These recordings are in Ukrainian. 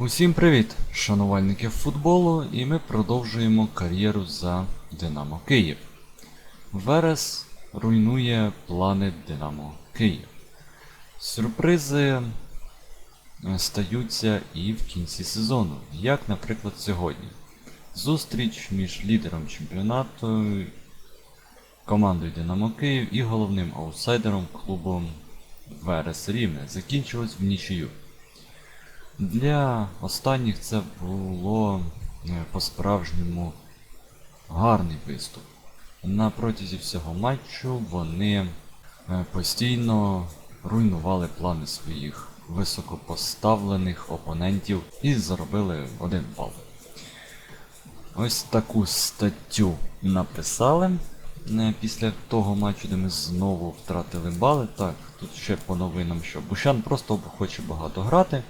Усім привіт, шанувальники футболу, і ми продовжуємо кар'єру за Динамо Київ. Верес руйнує плани Динамо Київ. Сюрпризи е, стаються і в кінці сезону, як, наприклад, сьогодні. Зустріч між лідером чемпіонату командою Динамо Київ і головним аутсайдером клубом Верес Рівне закінчилась в нічию. Для останніх це було е, по-справжньому гарний виступ. На протязі всього матчу вони е, постійно руйнували плани своїх високопоставлених опонентів і заробили один бал. Ось таку статтю написали е, після того матчу, де ми знову втратили бали. Так, тут ще по новинам, що Бущан просто хоче багато грати.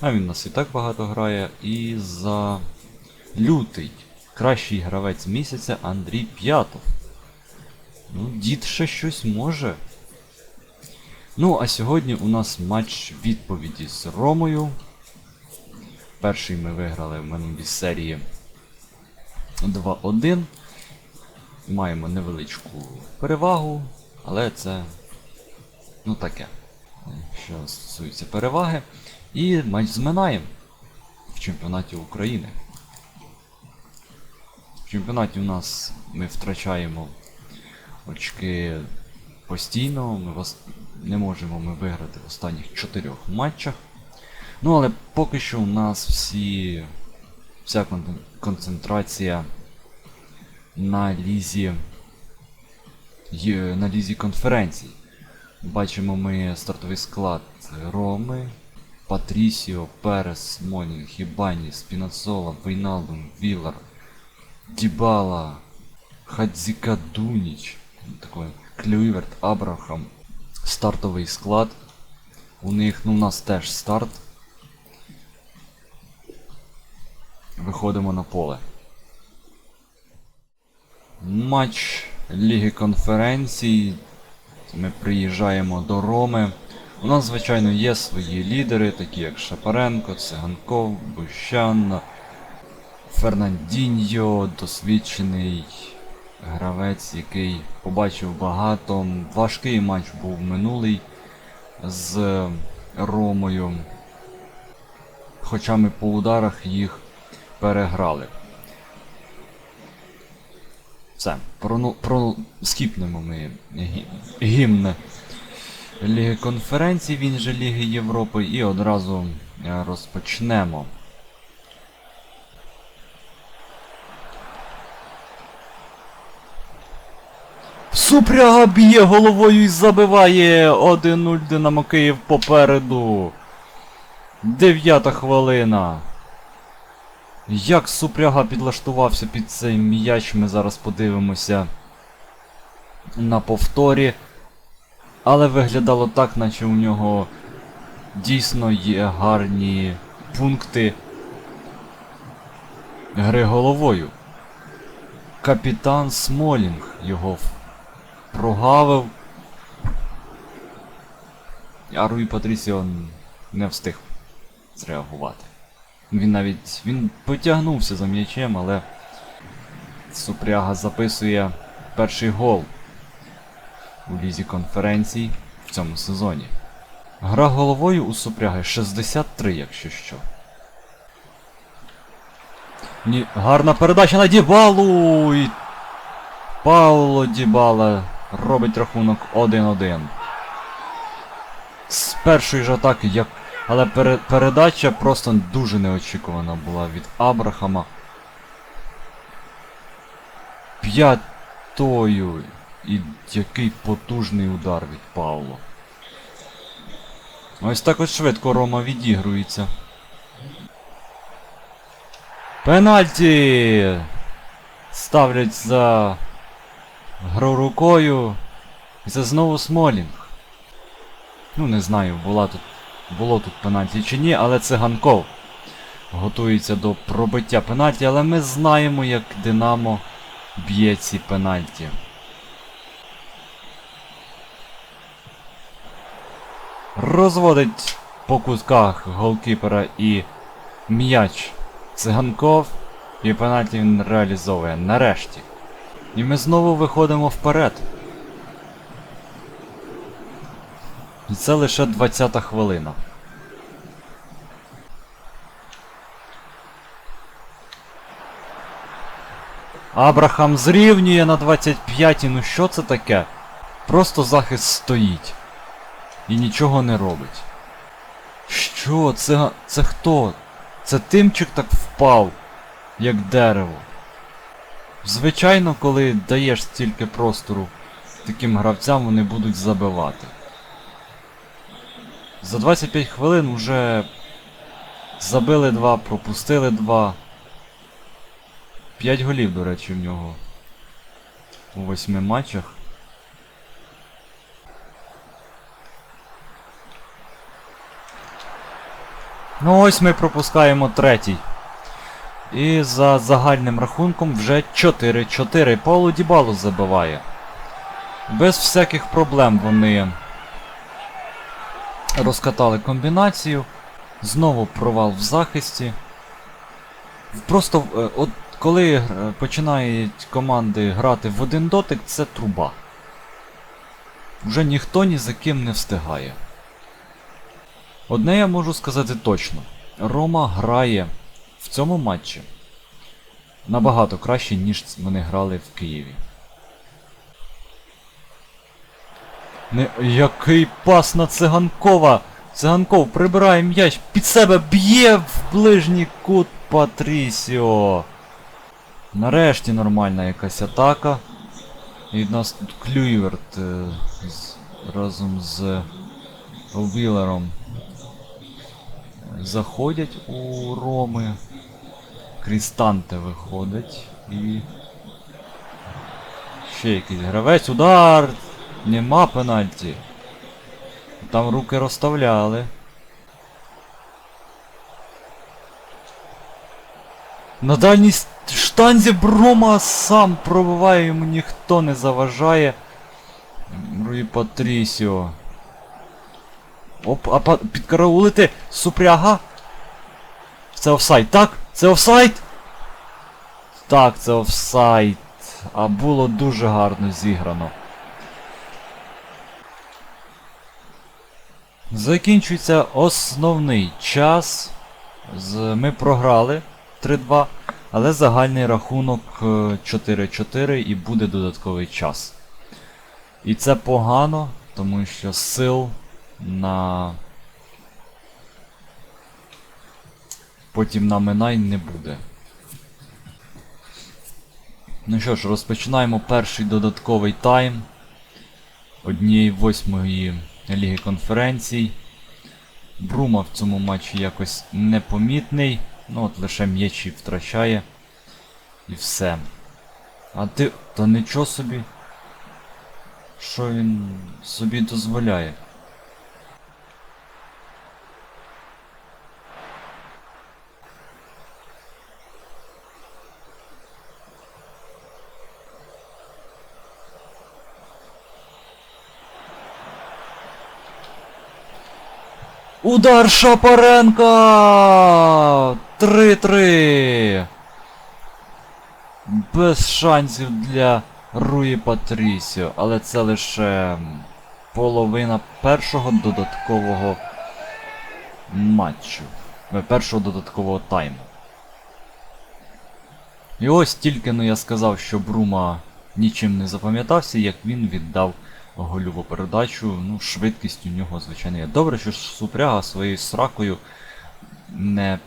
А він нас і так багато грає. І за лютий кращий гравець місяця Андрій П'ятов. Ну, дід ще щось може. Ну, а сьогодні у нас матч відповіді з Ромою. Перший ми виграли в минулій серії 2-1. Маємо невеличку перевагу, але це ну таке. Що стосується переваги. І матч з Минаєм в чемпіонаті України. В чемпіонаті у нас ми втрачаємо очки постійно, ми не можемо ми виграти в останніх чотирьох матчах. Ну, але поки що у нас всі вся концентрація на лізі на лізі конференцій. Бачимо ми стартовий склад Роми, Патрісіо, Перес, Смолінг, Хібані, Спінацола, Вейналдум, Вілар, Дібала, Хадзіка Дуніч, такой, Клюйверт, Абрахам. Стартовий склад. У них, ну у нас теж старт. Виходимо на поле. Матч Ліги конференцій. Ми приїжджаємо до Роми. У нас, звичайно, є свої лідери, такі як Шапаренко, Циганков, Бущан, Фернандіньо, досвідчений гравець, який побачив багато. Важкий матч був минулий з Ромою. Хоча ми по ударах їх переграли. Все, про, про скіпнемо ми гі- гімн Ліги конференцій, він же Ліги Європи, і одразу е, розпочнемо. Супряга б'є головою і забиває 1-0 Динамо Київ попереду. Дев'ята хвилина. Як Супряга підлаштувався під цей м'яч, ми зараз подивимося на повторі. Але виглядало так, наче у нього дійсно є гарні пункти гри головою. Капітан Смолінг його прогавив. А Руї Патрісіо не встиг зреагувати. Він навіть. він потягнувся за м'ячем, але Супряга записує перший гол у лізі конференцій в цьому сезоні. Гра головою у Супряги 63, якщо що. Ні, гарна передача на Дібалу! І Пауло Дібала робить рахунок 1-1. З першої ж атаки, як... але пере... передача просто дуже неочікувана була від Абрахама. П'ятою. І який потужний удар від Пауло. Ось так от швидко Рома відігрується. Пенальті! Ставлять за гру рукою. І це знову Смолінг. Ну, не знаю, була тут, було тут пенальті чи ні, але це Ганков. Готується до пробиття пенальті, але ми знаємо, як Динамо б'є ці пенальті. Розводить по кутках голкіпера і м'яч циганков і пенальті він реалізовує нарешті. І ми знову виходимо вперед. І це лише 20-та хвилина. Абрахам зрівнює на 25-й, ну що це таке? Просто захист стоїть. І нічого не робить. Що? Це. це хто? Це тимчик так впав, як дерево. Звичайно, коли даєш стільки простору таким гравцям, вони будуть забивати. За 25 хвилин вже забили два, пропустили два. 5 голів, до речі, в нього. У восьми матчах. Ну ось ми пропускаємо третій. І за загальним рахунком вже 4-4. Пауло Дібало забиває. Без всяких проблем вони розкатали комбінацію. Знову провал в захисті. Просто е, от коли е, починають команди грати в один дотик, це труба. Вже ніхто ні за ким не встигає. Одне я можу сказати точно. Рома грає в цьому матчі набагато краще, ніж вони грали в Києві. Не, який пас на циганкова! Циганков прибирає м'яч під себе б'є в ближній кут Патрісіо. Нарешті нормальна якась атака. І в нас тут Клюйверт е, разом з Вілером заходять у Роми. Крістанте виходить і. Ще якийсь гравець. Удар! Нема пенальті. Там руки розставляли. На дальній штанзі Брома сам пробиває, йому ніхто не заважає. Руї Патрісіо. Оп, а підкараулити супряга. Це офсайд, так? Це офсайд? Так, це офсайд. А було дуже гарно зіграно. Закінчується основний час. Ми програли 3-2, але загальний рахунок е, 4-4 і буде додатковий час. І це погано, тому що сил на. Потім на Минай не буде. Ну що ж, розпочинаємо перший додатковий тайм однієї восьмої Ліги конференцій. Брума в цьому матчі якось непомітний. Ну от лише м'ячі втрачає. І все. А ти. Та нічого собі. Що він собі дозволяє? Удар Шапаренка! 3-3. Без шансів для Руї Патрісіо, але це лише половина першого додаткового матчу. Е, Першого додаткового тайму. І ось тільки ну я сказав, що Брума нічим не запам'ятався, як він віддав гольову передачу. Ну, швидкість у нього, звичайно, є. Добре, що Супряга своєю сракою не,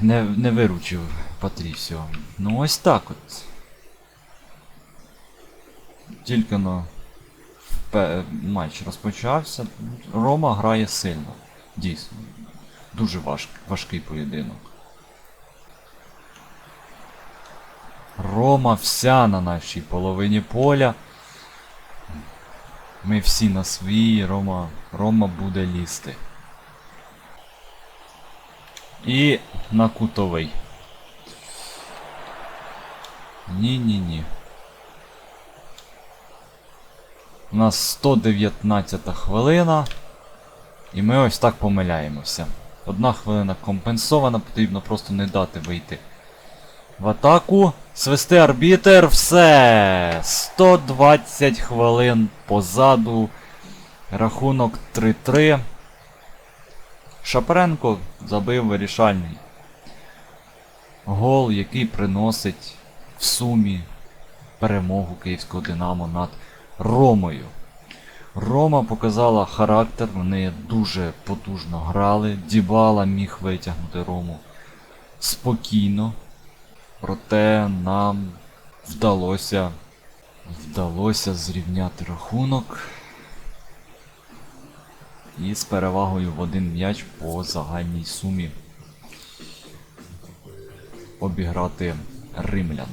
не, не виручив Патрісіо. Ну ось так от. Тільки впе- матч розпочався. Рома грає сильно. Дійсно. Дуже важк, важкий поєдинок. Рома вся на нашій половині поля. Ми всі на своїй, Рома, Рома буде лізти. І на кутовий. Ні-ні-ні. У нас 119 хвилина. І ми ось так помиляємося. Одна хвилина компенсована, потрібно просто не дати вийти. В атаку. Свисти арбітер, все! 120 хвилин позаду. Рахунок 3-3. Шапаренко забив вирішальний гол, який приносить в сумі перемогу київського Динамо над Ромою. Рома показала характер, вони дуже потужно грали. Дібала міг витягнути Рому спокійно. Проте нам вдалося вдалося зрівняти рахунок. І з перевагою в один м'яч по загальній сумі обіграти римлян.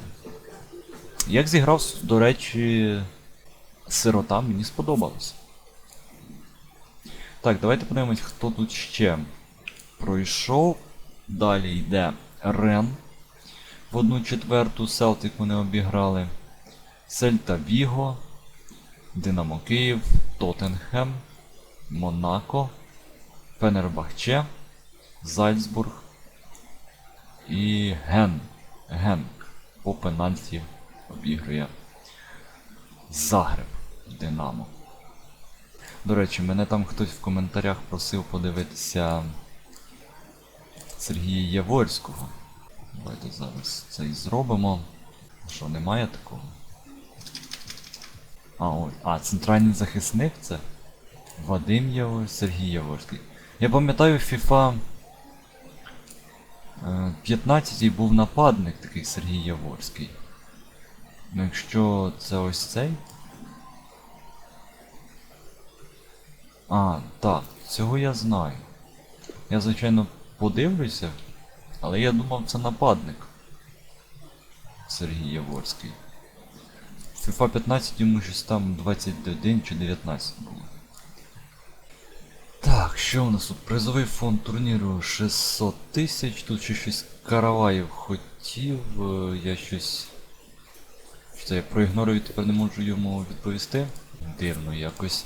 Як зіграв, до речі, сирота, мені сподобалось. Так, давайте подивимось, хто тут ще пройшов. Далі йде Рен. В одну четверту Селтик вони обіграли. Сельта Віго, Динамо Київ, Тоттенхем, Монако, Фенербахче, Зальцбург і Ген. Ген по пенальті обігрує Загреб Динамо. До речі, мене там хтось в коментарях просив подивитися Сергія Яворського. Давайте зараз це і зробимо. Що, немає такого? А, ой. А, центральний захисник це? Вадим Явор, Сергій Яворський. Я пам'ятаю, FIFA 15 був нападник такий Сергій Яворський. Ну якщо це ось цей. А, так, цього я знаю. Я, звичайно, подивлюся, але я думав це нападник. Сергій Яворський. FIFA 15 йому щось там 21 чи 19 було. Так, що у нас тут? Призовий фонд турніру 600 тисяч. Тут ще щось Караваєв хотів. е, Я щось. Що це я проігнорую, тепер не можу йому відповісти. Дивно якось.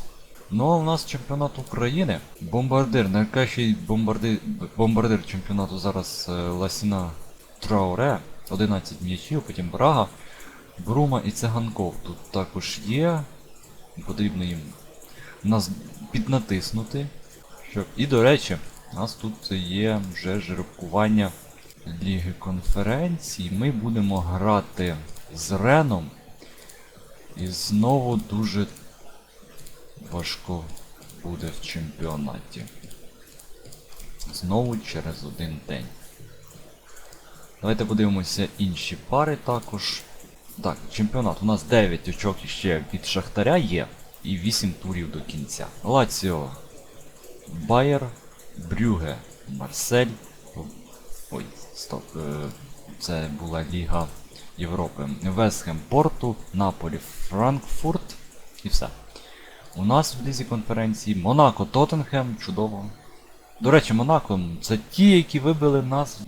Ну а у нас чемпіонат України. Бомбардир, найкращий бомбардир, бомбардир чемпіонату зараз е, Ласіна Трауре. 11 м'ячів, потім Брага, Брума і Циганков. Тут також є. Потрібно їм нас піднатиснути. Щоб... І до речі, у нас тут є вже жеребкування Ліги конференцій. Ми будемо грати з Реном. І знову дуже важко буде в чемпіонаті. Знову через один день. Давайте подивимося інші пари також. Так, чемпіонат. У нас 9 очок іще від Шахтаря є. І 8 турів до кінця. Лаціо. Байер, Брюге, Марсель. Ой, стоп. е, Це була Ліга Європи. Вестхем Порту, Наполі, Франкфурт і все. У нас в лізі конференції Монако, Тоттенхем, чудово. До речі, Монако це ті, які вибили нас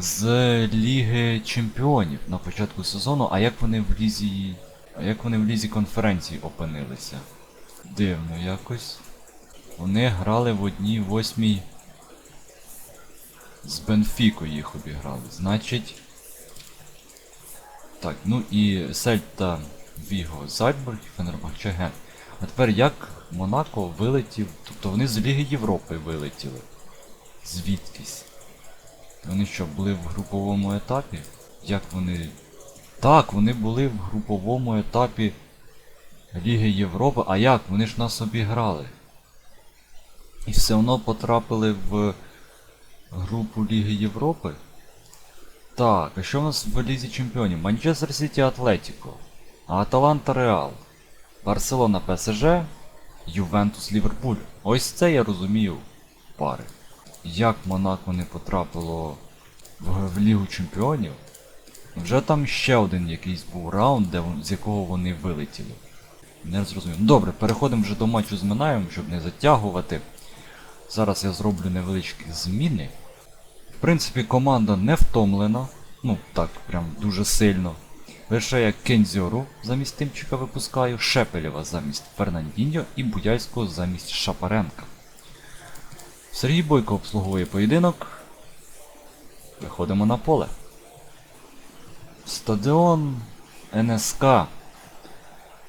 з Ліги Чемпіонів на початку сезону, а як вони в лізі. А як вони в лізі конференції опинилися? Дивно якось. Вони грали в одній восьмій. З Бенфікою їх обіграли. Значить. Так, ну і Сельта Віго Зальцбург і Фенербахче Ген. А тепер як Монако вилетів. Тобто вони з Ліги Європи вилетіли. Звідкись. Вони що, були в груповому етапі? Як вони. Так, вони були в груповому етапі Ліги Європи. А як? Вони ж нас обіграли. І все одно потрапили в групу Ліги Європи. Так, а що в нас в Лізі Чемпіонів? Манчестер Сіті Атлетіко, Аталанта Реал, Барселона ПСЖ, Ювентус Ліверпуль. Ось це я розумію пари. Як Монако не потрапило в, в Лігу Чемпіонів? Вже там ще один якийсь був раунд, де, з якого вони вилетіли. Не зрозумів. Добре, переходимо вже до матчу з Минаєм, щоб не затягувати. Зараз я зроблю невеличкі зміни. В принципі, команда не втомлена. Ну, так, прям дуже сильно. Лише я Кензьору замість Тимчика випускаю, Шепелєва замість Фернандіньо і Будяльського замість Шапаренка. Сергій Бойко обслуговує поєдинок. Виходимо на поле. Стадіон НСК.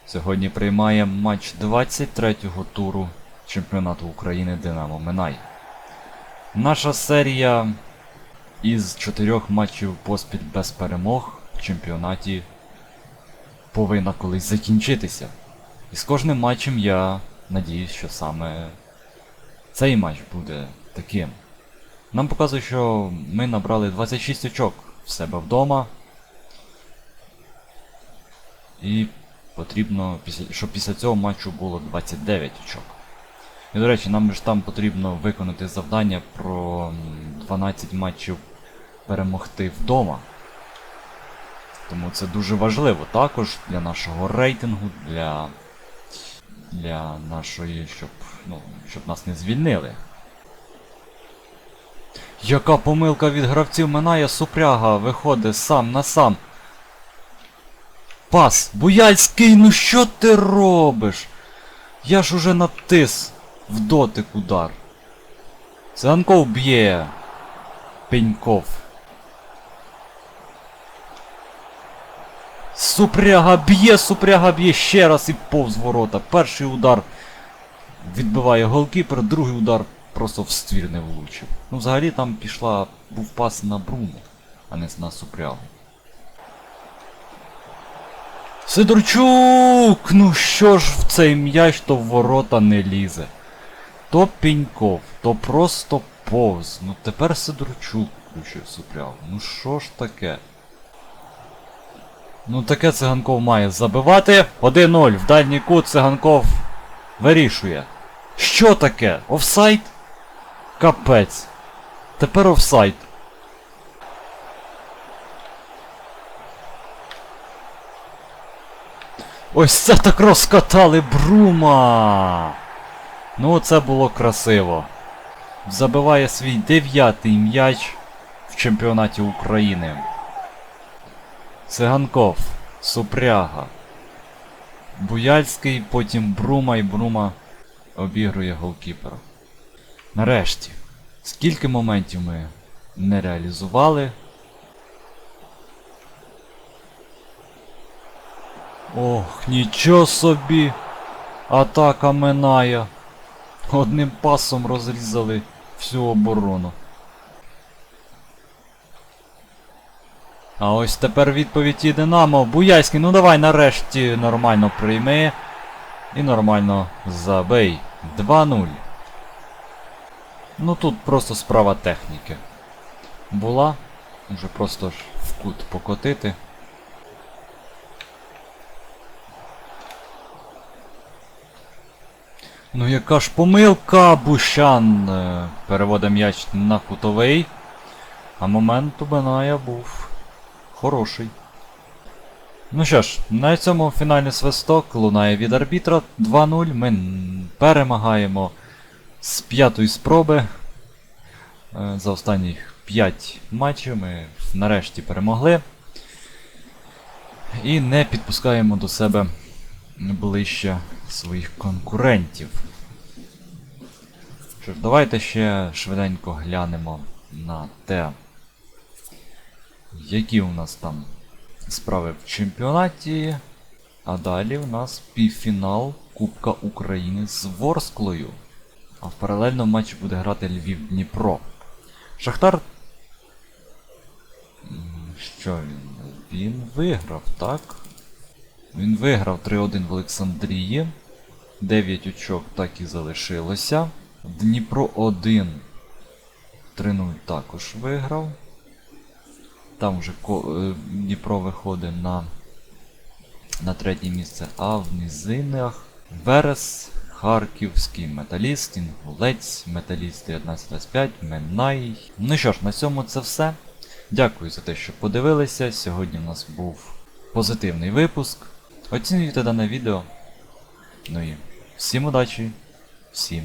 Сьогодні приймає матч 23-го туру чемпіонату України Динамо Минай. Наша серія із чотирьох матчів поспіль без перемог в чемпіонаті повинна колись закінчитися. І з кожним матчем я надіюсь, що саме цей матч буде таким. Нам показує, що ми набрали 26 очок в себе вдома. І потрібно, щоб після цього матчу було 29 очок. І, до речі, нам ж там потрібно виконати завдання про 12 матчів перемогти вдома. Тому це дуже важливо також для нашого рейтингу, для, для нашої, щоб, ну, щоб нас не звільнили. Яка помилка від гравців минає Супряга, виходить сам на сам. Пас! Буяльський, ну що ти робиш? Я ж уже натис в дотик удар. Циганков б'є. Пеньков. Супряга б'є, супряга б'є ще раз і повз ворота. Перший удар відбиває голкіпер, другий удар просто в ствір не влучив. Ну взагалі там пішла, був пас на Бруно, а не на супрягу. Сидорчук! Ну що ж в цей м'яч то в ворота не лізе. То Піньков, то просто повз. Ну тепер Сидорчук включив супрягу. Ну що ж таке? Ну таке циганков має забивати. 1-0 в дальній кут циганков вирішує. Що таке? Офсайд? Капець. Тепер офсайд. Ось це так розкатали Брума! Ну це було красиво. Забиває свій дев'ятий м'яч в чемпіонаті України. Циганков, Супряга. Буяльський, потім Брума і Брума обігрує голкіпера. Нарешті, скільки моментів ми не реалізували. Ох, нічого собі! Атака минає. Одним пасом розрізали всю оборону. А ось тепер відповідь і Динамо. Буяйський, ну давай нарешті нормально прийми. І нормально забий. 2-0. Ну тут просто справа техніки. Була. Уже просто ж в кут покотити. Ну яка ж помилка, Бущан е, переводить м'яч на кутовий. А момент у Беная був хороший. Ну що ж, на цьому фінальний свисток лунає від арбітра 2-0. Ми перемагаємо з п'ятої спроби. Е, За останні 5 матчів ми нарешті перемогли. І не підпускаємо до себе ближче своїх конкурентів. Що ж, давайте ще швиденько глянемо на те, які у нас там справи в чемпіонаті. А далі у нас півфінал Кубка України з Ворсклою. А в паралельному матчі буде грати Львів-Дніпро. Шахтар. Що він? Він виграв, так? Він виграв 3-1 в Олександрії. 9 очок так і залишилося. Дніпро 1. 3-0 також виграв. Там вже е, Дніпро виходить на, на третє місце. А в низинах Верес, Харківський металіст, Інгулець, Металіст 1925, Минай. Ну що ж, на цьому це все. Дякую за те, що подивилися. Сьогодні у нас був позитивний випуск. Оцінюйте дане відео. Ну і всім удачі, всім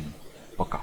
пока.